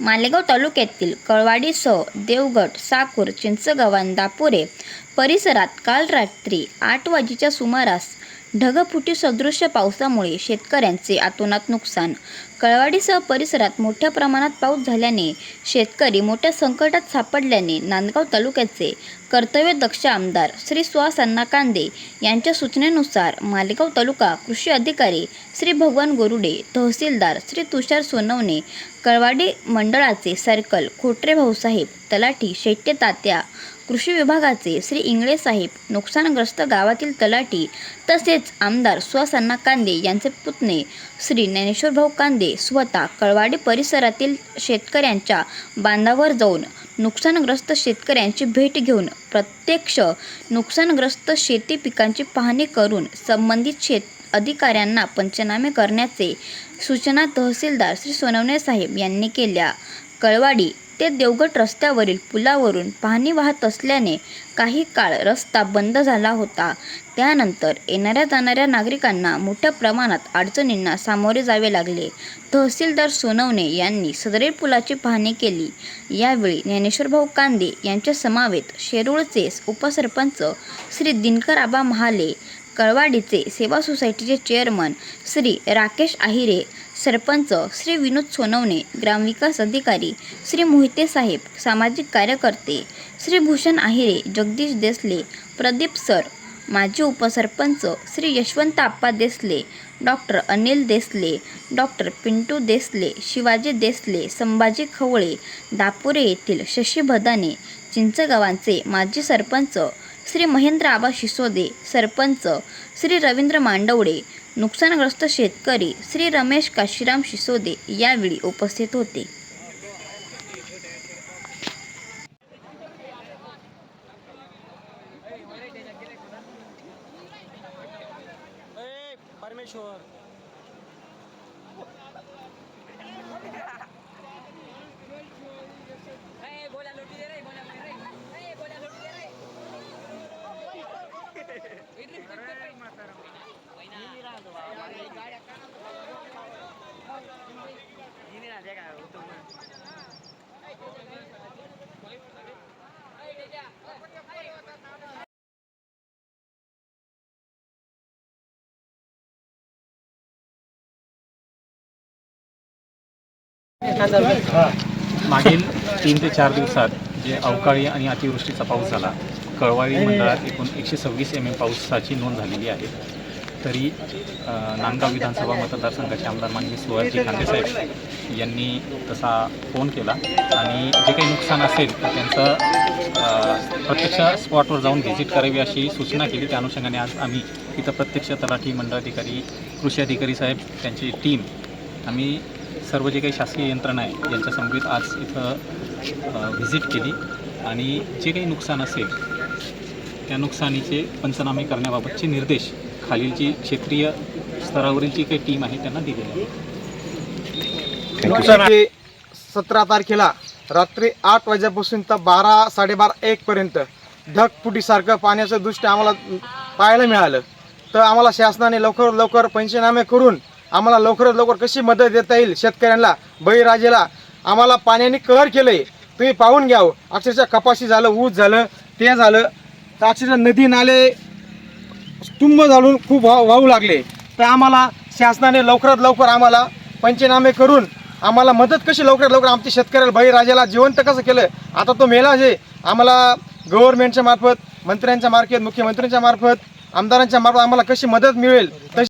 मालेगाव तालुक्यातील कळवाडीसह देवगड साकूर चिंचगव्हाण दापुरे परिसरात काल रात्री आठ वाजेच्या सुमारास ढगफुटी सदृश्य पावसामुळे शेतकऱ्यांचे आतोनात नुकसान. कळवाडीसह परिसरात मोठ्या प्रमाणात पाऊस झाल्याने शेतकरी मोठ्या संकटात सापडल्याने नांदगाव तालुक्याचे कर्तव्यदक्ष आमदार श्री सुहास अण्णा कांदे यांच्या सूचनेनुसार मालेगाव तालुका कृषी अधिकारी श्री भगवान गोरुडे तहसीलदार श्री तुषार सोनवणे कळवाडी मंडळाचे सर्कल खोटरे भाऊसाहेब तलाठी शैत्य तात्या कृषी विभागाचे श्री इंगळे साहेब नुकसानग्रस्त गावातील तलाठी तसेच आमदार सुहासन्ना कांदे यांचे पुतणे श्री ज्ञानेश्वर भाऊ कांदे स्वतः कळवाडी परिसरातील शेतकऱ्यांच्या बांधावर जाऊन नुकसानग्रस्त शेतकऱ्यांची भेट घेऊन प्रत्यक्ष नुकसानग्रस्त शेती पिकांची पाहणी करून संबंधित शेत अधिकाऱ्यांना पंचनामे करण्याचे सूचना तहसीलदार श्री सोनवणे साहेब यांनी केल्या. कळवाडी ते देवगड रस्त्यावरील पुलावरून पाणी वाहत असल्याने काही काळ रस्ता बंद झाला होता. त्यानंतर येणाऱ्या जाणाऱ्या नागरिकांना मोठ्या प्रमाणात अडचणींना सामोरे जावे लागले. तहसीलदार सोनवणे यांनी सदरे पुलाची पाहणी केली. यावेळी ज्ञानेश्वरभाऊ कांदे यांच्या समावेत शेरूळचे उपसरपंच श्री दिनकर आबा महाले कळवाडीचे सेवा सोसायटीचे चेअरमन श्री राकेश आहिरे सरपंच श्री विनोद सोनवणे ग्रामविकास अधिकारी श्री मोहिते साहेब सामाजिक कार्यकर्ते श्री भूषण आहिरे जगदीश देसले प्रदीप सर माजी उपसरपंच श्री यशवंत आप्पा देसले डॉक्टर अनिल देसले डॉक्टर पिंटू देसले शिवाजी देसले संभाजी खवळे दापुरे येथील शशी भदाने चिंचगावांचे माजी सरपंच श्री महेंद्र आबा शिसोदे सरपंच श्री रवींद्र मांडवडे नुकसानग्रस्त शेतकरी श्री रमेश काशीराम शिसोदे यावेळी उपस्थित होते. परमेश्वर. मागील तीन ते चार दिवसात जे अवकाळी आणि अतिवृष्टीचा पाऊस झाला कळवाडी मंडळात एकूण एकशे सव्वीस एम एम पावसाची नोंद झालेली आहे. तरी नांदगाव विधानसभा मतदारसंघाचे आमदार माननीय सुहासजी खांदेसाहेब यांनी तसा फोन केला आणि जे काही नुकसान असेल तर त्यांचं प्रत्यक्ष स्पॉटवर जाऊन व्हिजिट करावी अशी सूचना केली. त्या अनुषंगाने आज आम्ही इथं प्रत्यक्ष तलाठी मंडळाधिकारी कृषी अधिकारी साहेब त्यांची टीम आम्ही सर्व जे काही शासकीय यंत्रणा आहे यांच्या संबंधित आज इथं व्हिजिट केली आणि जे काही नुकसान असेल त्या नुकसानीचे पंचनामे करण्याबाबतचे निर्देश खालीलची क्षेत्रीय स्तरावरील जी काही टीम आहे त्यांना दिलेले नुकसानाचे सतरा तारखेला रात्री आठ वाजेपासून तर बारा साडेबारा एक पर्यंत ढगफुटीसारखं पाण्याचं दृष्टी आम्हाला पाहायला मिळालं. तर आम्हाला शासनाने लवकर लवकर पंचनामे करून आम्हाला लवकरात लवकर कशी मदत देता येईल शेतकऱ्यांना बळीराजेला आम्हाला पाण्याने कहर केलंय. तुम्ही पाहून घ्यावं अक्षरशः कपाशी झालं ऊस झालं ते झालं. तर अक्षरशः नदी नाले तुंब झाडून खूप वाह वाहू लागले. तर आम्हाला शासनाने लवकरात लवकर आम्हाला पंचनामे करून आम्हाला मदत कशी लवकरात लवकर आमच्या शेतकऱ्याला बळीराजाला जिवंत कसं केलं? आता तो मेला आहे. आम्हाला गव्हर्नमेंटच्या मार्फत मंत्र्यांच्या मार्फत मुख्यमंत्र्यांच्या मार्फत आमदारांच्या मार्फत आम्हाला कशी मदत मिळेल? तशी